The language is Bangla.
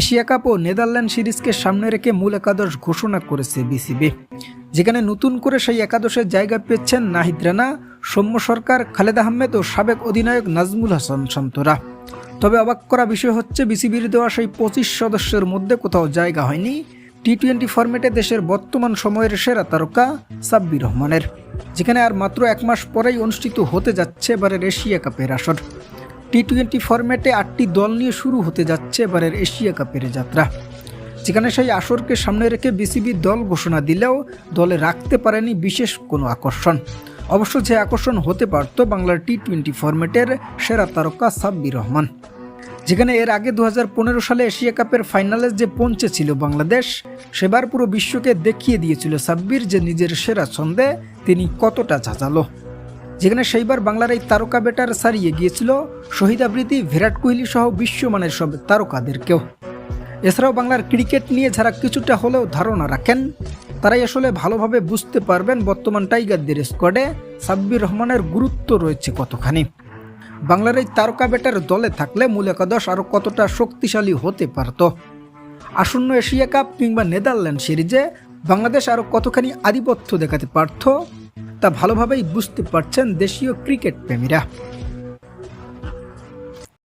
এশিয়া কাপ ও নেদারল্যান্ড সিরিজকে সামনে রেখে মূল একাদশ ঘোষণা করেছে বিসিবি। যেখানে নতুন করে সেই একাদশের জায়গা পেয়েছেন নাহিদ রানা, সৌম্য সরকার, খালেদ আহমেদ ও সাবেক অধিনায়ক নাজমুল হাসান সন্তরা। তবে অবাক করা বিষয় হচ্ছে, বিসিবির দেওয়া সেই পঁচিশ সদস্যের মধ্যে কোথাও জায়গা হয়নি। টি টোয়েন্টি ফরম্যাটে দেশের বর্তমান সময়ের সেরা তারকা সাব্বির রহমানের। যেখানে আর মাত্র এক মাস পরেই অনুষ্ঠিত হতে যাচ্ছে এবারের এশিয়া কাপের আসর। টি টোয়েন্টি ফরম্যাটে আটটি দল নিয়ে শুরু হতে যাচ্ছে এবারের এশিয়া কাপের যাত্রা। যেখানে সেই আসরকে সামনে রেখে বিসিবি দল ঘোষণা দিলেও দলে রাখতে পারেনি বিশেষ কোনো আকর্ষণ। অবশ্য যে আকর্ষণ হতে পারত বাংলার টি টোয়েন্টি ফরম্যাটের সেরা তারকা সাব্বির রহমান। যেখানে এর আগে দু হাজার পনেরো সালে এশিয়া কাপের ফাইনালে যে পৌঁছেছিল বাংলাদেশ, সেবার পুরো বিশ্বকে দেখিয়ে দিয়েছিল সাব্বির যে নিজের সেরা ছন্দে তিনি কতটা ঝাঁঝালো। যেখানে সেইবার বাংলার এই তারকা বেটার সারিয়ে গিয়েছিল শহীদ আবৃত্তি, বিরাট কোহলি সহ বিশ্বমানের সব তারকাদেরকেও। এছাড়াও বাংলার ক্রিকেট নিয়ে যারা কিছুটা হলেও ধারণা রাখেন, তারাই আসলে ভালোভাবে বুঝতে পারবেন বর্তমান টাইগারদের স্কোয়াডে সাব্বির রহমানের গুরুত্ব রয়েছে কতখানি। বাংলার এই তারকা বেটার দলে থাকলে মূল একাদশ আরও কতটা শক্তিশালী হতে পারত। আসন্ন এশিয়া কাপ কিংবা নেদারল্যান্ড সিরিজে বাংলাদেশ আরও কতখানি আধিপত্য দেখাতে পারত তা ভালোভাবেই বুঝতে পারছেন দেশীয় ক্রিকেট প্রেমীরা।